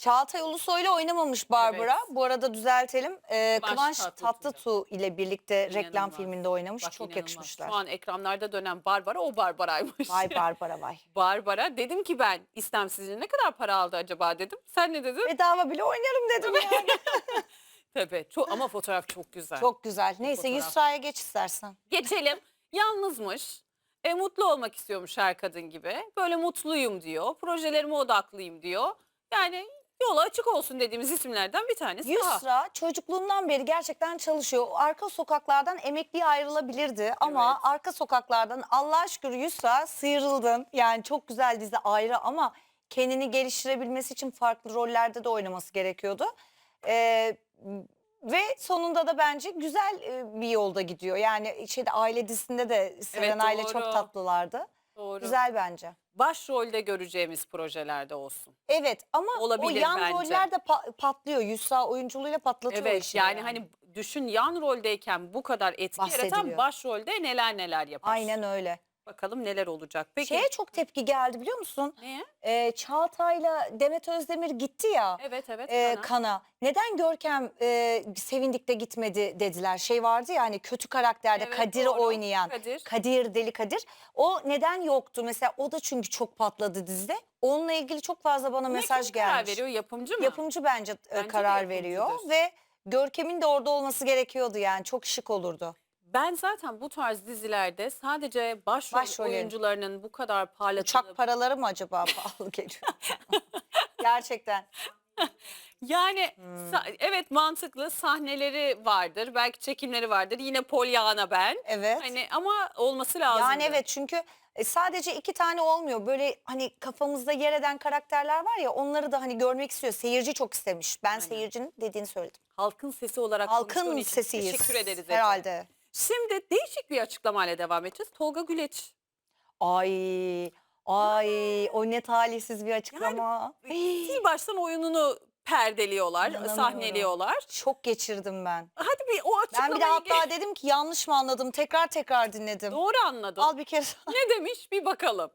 Çağatay Ulusoy'la oynamamış Barbara. Evet. Bu arada düzeltelim. Ee, Kıvanç. Tatlıtuğ ile birlikte reklam İnanılmaz. filminde oynamış. Bak Çok inanılmaz. yakışmışlar. Şu an ekranlarda dönen Barbara o Barbara'ymış. Vay Barbara vay. Barbara. Dedim ki ben istemsizce ne kadar para aldı acaba dedim. Sen ne dedin? Bedava bile oynarım dedim yani. Tabii. Çok, ama fotoğraf çok güzel. Çok güzel. Neyse fotoğraf. Yusra'ya geç istersen. Geçelim. Yalnızmış. E, mutlu olmak istiyormuş her kadın gibi. Böyle mutluyum diyor. Projelerime odaklıyım diyor. Yani yola açık olsun dediğimiz isimlerden bir tanesi daha. Yusra çocukluğundan beri gerçekten çalışıyor. Arka sokaklardan emekliye ayrılabilirdi ama Evet. arka sokaklardan Allah'a şükür Yusra sıyrıldın. Yani çok güzel dizi ayrı ama kendini geliştirebilmesi için farklı rollerde de oynaması gerekiyordu. Ee, ve sonunda da bence güzel e, bir yolda gidiyor. Yani şeyde aile dizisinde de Serenay'la çok doğru. tatlılardı. Doğru. Güzel bence. Başrolde göreceğimiz projelerde olsun. Evet ama Olabilir o yan bence. roller de pa- patlıyor. Yusra oyunculuğuyla patlatıyor Evet işi. yani hani düşün yan roldeyken bu kadar etki yaratan Bahsediliyor. başrolde neler neler yapar. Aynen öyle. Bakalım neler olacak. Peki Şeye çok tepki geldi biliyor musun? neye? Ee, Çağatay'la Demet Özdemir gitti ya Evet evet. e, Kana. kana. Neden Görkem e, Sevindik de gitmedi dediler. Şey vardı ya hani kötü karakterde Evet, Kadir'i doğru. oynayan. Kadir. Kadir, Deli Kadir. O neden yoktu? Mesela o da çünkü çok patladı dizide. Onunla ilgili çok fazla bana Ne mesaj kim karar gelmiş. veriyor yapımcı mı? Yapımcı bence, e, Bence de karar veriyor yapımcıdır. ve Görkem'in de orada olması gerekiyordu yani çok şık olurdu. Ben zaten bu tarz dizilerde sadece başrol Başrolün. oyuncularının bu kadar Uçak parlatılıp paraları mı acaba pahalı geliyor? Gerçekten. yani Hmm. sa- evet mantıklı sahneleri vardır. Belki çekimleri vardır. Yine Pollyanna ben. Evet. Hani ama olması lazım. Yani evet çünkü e, sadece iki tane olmuyor. Böyle hani kafamızda yer eden karakterler var ya onları da hani görmek istiyor. Seyirci çok istemiş. Ben seyircinin dediğini söyledim. Halkın sesi olarak konuştuğun Halkın için sesiyiz. Teşekkür ederiz. Ece. Herhalde. Şimdi değişik bir açıklamayla devam edeceğiz. Tolga Güleç. Ay ay o ne talihsiz bir açıklama. Sil baştan oyununu perdeliyorlar, İnanamıyorum. sahneliyorlar. Çok geçirdim ben. Hadi bir o Ben açıklamayı bir de hatta dedim ki yanlış mı anladım? Tekrar tekrar dinledim. doğru anladım. Al bir kere. Ne demiş bir bakalım.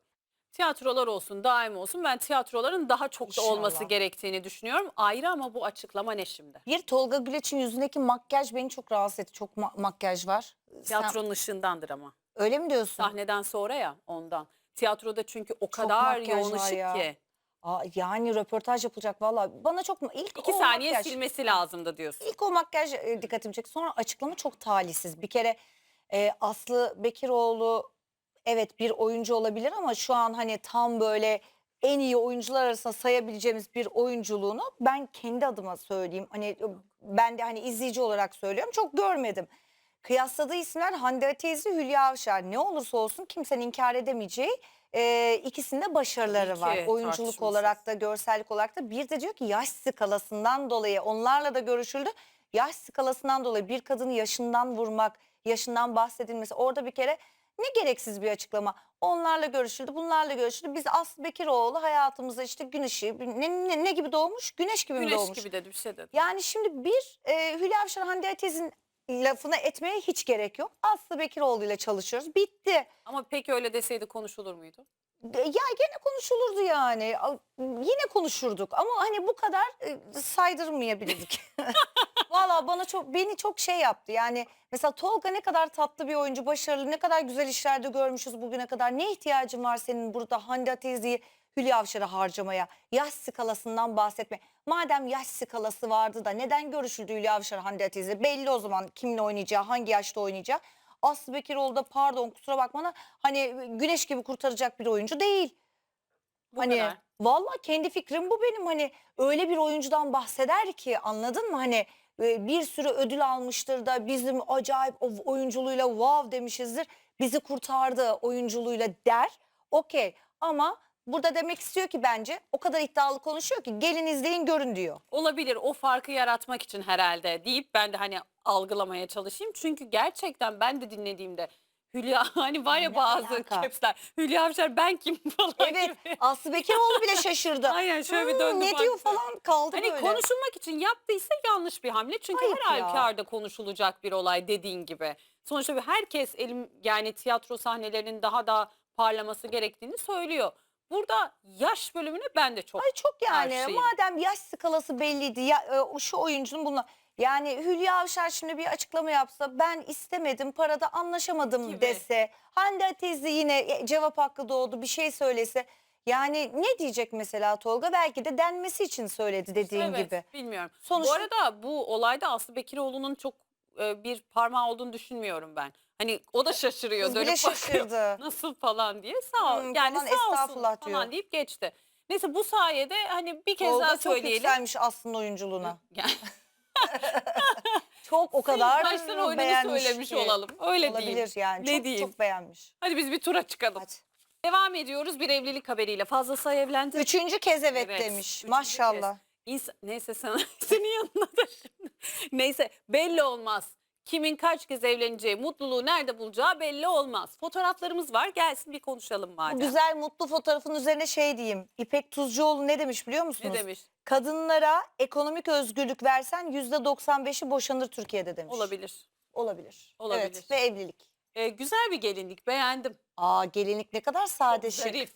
Tiyatrolar olsun, daim olsun. Ben tiyatroların daha çok da İnşallah. olması gerektiğini düşünüyorum. Ayrı ama bu açıklama ne şimdi? Bir Tolga Güleç'in yüzündeki makyaj beni çok rahatsız etti. Çok ma- makyaj var. Tiyatronun ışığındandır ama. öyle mi diyorsun? Sahneden sonra ya ondan. Tiyatroda çünkü o kadar makyaj yoğun var ışık ya. ki. Aa, yani röportaj yapılacak valla. Bana çok ilk İki o saniye makyaj, silmesi lazımdı diyorsun. İlk o makyaj e, dikkatimi çekti. Sonra açıklama çok talihsiz. Bir kere e, Aslı Bekiroğlu evet bir oyuncu olabilir ama şu an hani tam böyle en iyi oyuncular arasında sayabileceğimiz bir oyunculuğunu ben kendi adıma söyleyeyim. Hani ben de hani izleyici olarak söylüyorum. Çok görmedim. Kıyasladığı isimler Hande Atezi, Hülya Avşar. Ne olursa olsun kimsenin inkar edemeyeceği e, ikisinde başarıları Tabii var. Oyunculuk olarak da görsellik olarak da. Bir de diyor ki yaş skalasından dolayı onlarla da görüşüldü. Yaş skalasından dolayı bir kadını yaşından vurmak, yaşından bahsedilmesi orada bir kere ne gereksiz bir açıklama. Onlarla görüşüldü, bunlarla görüşüldü. Biz Aslı Bekiroğlu hayatımızda işte gün ışığı, ne, ne, ne gibi doğmuş? Güneş gibi mi Güneş doğmuş? gibi dedi bir şey dedi. Yani şimdi bir e, Hülya Avşar Hande Atez'in lafına etmeye hiç gerek yok. Aslı Bekiroğlu ile çalışıyoruz. Bitti. Ama peki öyle deseydi konuşulur muydu? Ya gene konuşulurdu yani. Yine konuşurduk ama hani bu kadar e, saydırmayabilirdik. Valla bana çok beni çok şey yaptı. Yani mesela Tolga ne kadar tatlı bir oyuncu, başarılı, ne kadar güzel işlerde görmüşüz bugüne kadar. Ne ihtiyacın var senin burada Hande Atez'i Hülya Avşar'a harcamaya? Yaş skalasından bahsetme. Madem yaş skalası vardı da neden görüşüldü Hülya Avşar Hande Atez'i? Belli o zaman kimin oynayacağı, hangi yaşta oynayacağı. Aslı Bekiroğlu da pardon kusura bakma da hani güneş gibi kurtaracak bir oyuncu değil. Bu hani kadar. valla kendi fikrim bu benim hani öyle bir oyuncudan bahseder ki anladın mı hani bir sürü ödül almıştır da bizim acayip oyunculuğuyla wow demişizdir bizi kurtardı oyunculuğuyla der okey ama burada demek istiyor ki bence o kadar iddialı konuşuyor ki gelin izleyin görün diyor. Olabilir o farkı yaratmak için herhalde deyip ben de hani algılamaya çalışayım. Çünkü gerçekten ben de dinlediğimde Hülya hani var ya Ne bazı alaka? capsler Hülya Avşar ben kim falan Evet gibi. Aslı Bekiroğlu bile şaşırdı. Aynen şöyle bir Hmm, döndü Ne diyor baktı. falan kaldı Hani böyle. konuşulmak için yaptıysa yanlış bir hamle. Çünkü Ayıp her ya. halükarda konuşulacak bir olay dediğin gibi. Sonuçta bir herkes elim yani tiyatro sahnelerinin daha da parlaması gerektiğini söylüyor. Burada yaş bölümüne ben de çok Ay çok yani karşıyım. madem yaş skalası belliydi ya e, şu oyuncunun bununla yani Hülya Avşar şimdi bir açıklama yapsa ben istemedim parada anlaşamadım Gibi. dese Hande Atezi yine e, cevap hakkı doğdu bir şey söylese yani ne diyecek mesela Tolga belki de denmesi için söyledi dediğin evet, gibi. bilmiyorum. Sonuçta- Bu arada bu olayda Aslı Bekiroğlu'nun çok e, bir parmağı olduğunu düşünmüyorum ben. Hani o da şaşırıyor Kız bile dönüp bakıyor. şaşırdı. Nasıl falan diye sağ ol. Hmm, yani falan, sağ olsun estağfurullah falan diyor. deyip geçti. Neyse bu sayede hani bir kez Tolga daha çok söyleyelim. yükselmiş aslında oyunculuğuna. Yani Çok o kadar baştan oyununu beğenmiş söylemiş ki. olalım. Öyle Olabilir diyeyim. yani. Ne çok, diyeyim? çok beğenmiş. Hadi biz bir tura çıkalım. Hadi. Devam ediyoruz bir evlilik haberiyle. Fazla say evlendi. Üçüncü kez evet, Evet, demiş. üçüncü Maşallah. İnsan, neyse sana senin yanına da şimdi. Neyse belli olmaz. Kimin kaç kez evleneceği, mutluluğu nerede bulacağı belli olmaz. Fotoğraflarımız var. Gelsin bir konuşalım Bu madem. güzel mutlu fotoğrafın üzerine şey diyeyim. İpek Tuzcuoğlu ne demiş biliyor Ne musunuz? demiş? Kadınlara ekonomik özgürlük versen yüzde 95'i boşanır Türkiye'de demiş. Olabilir. Olabilir. Olabilir. Evet ve evlilik. Ee, güzel bir gelinlik beğendim. Aa gelinlik ne kadar sade şık. zarif.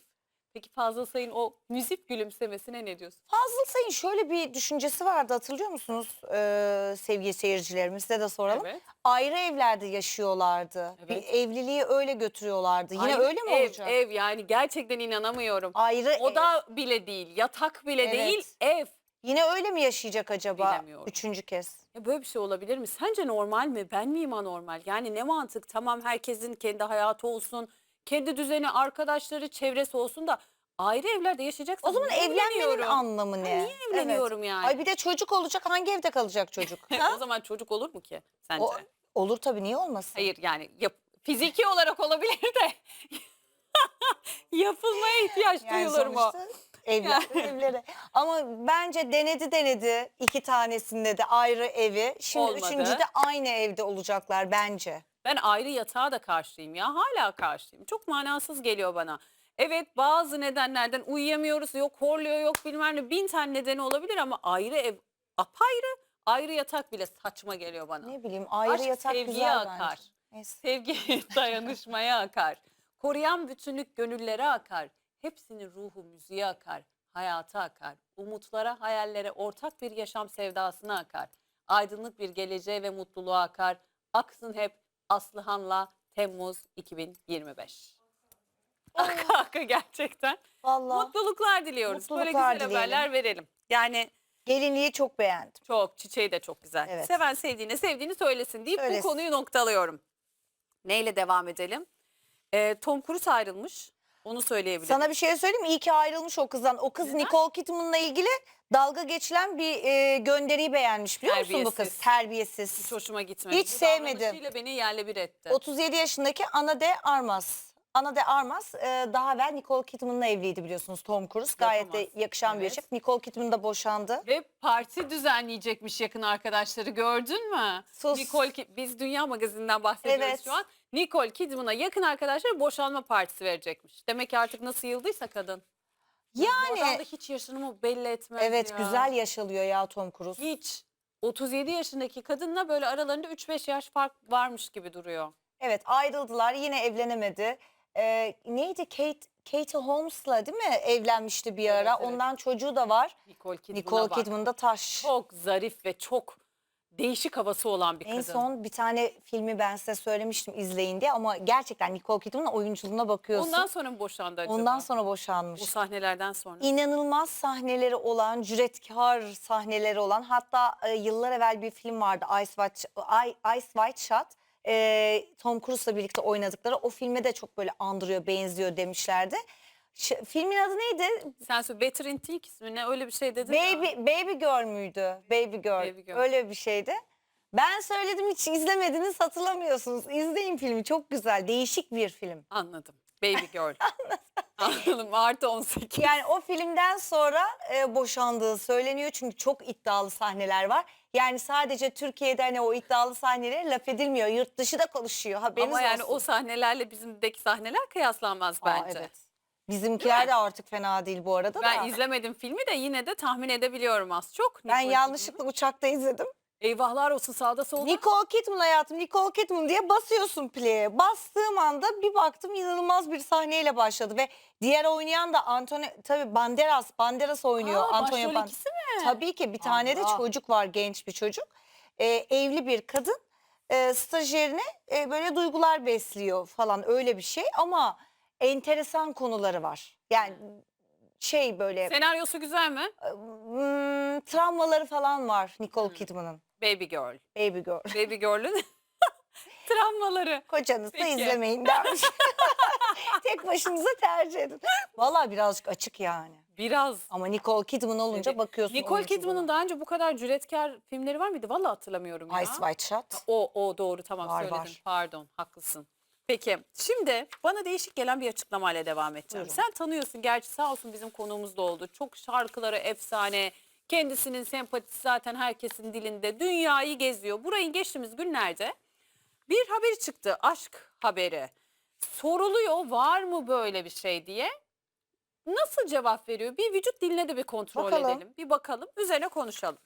Peki Fazıl Say'ın o müzik gülümsemesine ne diyorsun? Fazıl Say'ın şöyle bir düşüncesi vardı hatırlıyor musunuz ee, sevgili seyircilerimiz size de soralım. Evet. Ayrı evlerde yaşıyorlardı. Evet. Bir evliliği öyle götürüyorlardı. Yine Ayrı öyle mi ev, olacak? Ev yani gerçekten inanamıyorum. Ayrı ev. Oda bile değil, yatak bile Evet. değil, ev. Yine öyle mi yaşayacak acaba Bilemiyorum. üçüncü kez? Ya böyle bir şey olabilir mi? Sence normal mi? Ben miyim anormal? Yani ne mantık? Tamam herkesin kendi hayatı olsun, kendi düzeni, arkadaşları, çevresi olsun da ayrı evlerde yaşayacaksın. O zaman evlenmenin anlamı Ha, ne? Niye evleniyorum Evet. yani? Ay bir de çocuk olacak hangi evde kalacak çocuk? Ha? o zaman çocuk olur mu ki sence? O- olur tabii niye olmasın? Hayır yani yap, fiziki olarak olabilir de yapılmaya ihtiyaç Yani duyulur mu? Evler, evlere. Ama bence denedi denedi iki tanesinde de ayrı evi. Şimdi Olmadı. üçüncüde aynı evde olacaklar bence. Ben ayrı yatağa da karşıyım ya. Hala karşıyım. Çok manasız geliyor bana. Evet bazı nedenlerden uyuyamıyoruz. Yok horluyor yok bilmem ne. Bin tane nedeni olabilir ama ayrı ev apayrı. Ayrı yatak bile saçma geliyor bana. Ne bileyim ayrı Aşk yatak sevgiye güzel akar. bence. Neyse. Sevgi dayanışmaya akar. Koruyan bütünlük gönüllere akar. Hepsinin ruhu müziğe akar. Hayata akar. Umutlara, hayallere, ortak bir yaşam sevdasına akar. Aydınlık bir geleceğe ve mutluluğa akar. Aksın hep Aslıhan'la Temmuz 2025. Akı akı gerçekten. Vallahi Mutluluklar diliyoruz. Böyle Mutluluklar güzel dileyelim. haberler verelim. Yani gelinliği çok beğendim. çok çiçeği de çok güzel. Evet. Seven sevdiğine sevdiğini söylesin deyip Söylesin. bu konuyu noktalıyorum. Neyle devam edelim? Ee, Tom Cruise ayrılmış. Onu söyleyebilirim. Sana bir şey söyleyeyim mi? İyi ki ayrılmış o kızdan. O kız Neden? Nicole Kidman'la ilgili dalga geçilen bir e, gönderiyi beğenmiş biliyor musun bu kız? Terbiyesiz. Terbiyesiz. Hiç hoşuma gitmedi. Hiç Bu sevmedim. davranışıyla beni yerle bir etti. 37 yaşındaki Ana de Armas. Ana de Armas e, daha evvel Nicole Kidman'la evliydi biliyorsunuz Tom Cruise. Gayet de Yapamaz. yakışan bir Evet. çift. Nicole Kidman da boşandı. Ve parti düzenleyecekmiş yakın arkadaşları gördün mü? Sus. Nicole Ki- biz Dünya Magazin'den bahsediyoruz Evet. şu an. Nicole Kidman'a yakın arkadaşları boşanma partisi verecekmiş. Demek ki artık nasıl yıldıysa kadın. Yani da hiç yaşını belli etmez evet ya. güzel yaşalıyor ya Tom Cruise. Hiç. 37 yaşındaki kadınla böyle aralarında 3-5 yaş fark varmış gibi duruyor. Evet ayrıldılar yine evlenemedi. Ee, neydi Kate Katie Holmes'la değil mi evlenmişti bir Evet, ara. evet. Ondan çocuğu da var. Nicole Kidman'a Nicole bak. Kidman da taş. Çok zarif ve çok değişik havası olan bir kadın. En son bir tane filmi ben size söylemiştim izleyin diye ama gerçekten Nicole Kidman'ın oyunculuğuna bakıyorsun. Ondan sonra mı boşandı acaba? Ondan sonra boşanmış. Bu sahnelerden sonra. İnanılmaz sahneleri olan, cüretkar sahneleri olan hatta e, yıllar evvel bir film vardı Ice White, I- Ice White Shot. E, Tom Cruise'la birlikte oynadıkları o filme de çok böyle andırıyor, benziyor demişlerdi. Ş- filmin adı neydi? Sen söyle Better in Things mi ne öyle bir şey dedin ya. Baby Baby Girl müydü? Baby Girl. Baby Girl. Öyle bir şeydi. Ben söyledim hiç izlemediniz hatırlamıyorsunuz. İzleyin filmi çok güzel, değişik bir film. Anladım. Baby Girl. Anladım. Artı 18. Yani o filmden sonra e, boşandığı söyleniyor çünkü çok iddialı sahneler var. Yani sadece Türkiye'de hani o iddialı sahneleri laf edilmiyor. Yurt dışı da konuşuyor. Haberiniz Ama yani olsun. o sahnelerle bizimdeki sahneler kıyaslanmaz Aa, bence. evet. Bizimkiler de artık fena değil bu arada Ben da. izlemedim filmi de yine de tahmin edebiliyorum az çok. ben Nicole yanlışlıkla uçakta izledim. Eyvahlar olsun sağda solda. Nicole Kidman hayatım Nicole Kidman diye basıyorsun play'e. Bastığım anda bir baktım inanılmaz bir sahneyle başladı ve diğer oynayan da Antonio tabii Banderas Banderas oynuyor. Aa, Antonio başrol Ban- ikisi mi? Tabii ki bir tane de Allah. çocuk var genç bir çocuk. Ee, evli bir kadın e, stajyerine e, böyle duygular besliyor falan öyle bir şey ama enteresan konuları var. Yani şey böyle Senaryosu güzel mi? hmm, travmaları falan var Nicole Kidman'ın. Baby Girl. Baby girl. Baby Girl'ün travmaları. Kocanız da Peki. izlemeyin dermiş. Tek başınıza tercih edin. Vallahi birazcık açık yani. Biraz. Ama Nicole Kidman olunca Tabii. bakıyorsun. Nicole. Kidman'ın daha önce bu kadar cüretkar filmleri var mıydı? Vallahi hatırlamıyorum ya. Ice White Shot. O, o doğru tamam Var, söyledin. var. Pardon haklısın. Peki şimdi bana değişik gelen bir açıklamayla devam edeceğim. Buyurun. Sen tanıyorsun gerçi sağ olsun bizim konuğumuz da oldu. Çok şarkıları efsane. Kendisinin sempatisi zaten herkesin dilinde. Dünyayı geziyor. Burayı geçtiğimiz günlerde bir haberi çıktı. Aşk haberi. Soruluyor var mı böyle bir şey diye. Nasıl cevap veriyor? Bir vücut diline de bir kontrol Bakalım. edelim. Bir bakalım. Üzerine konuşalım.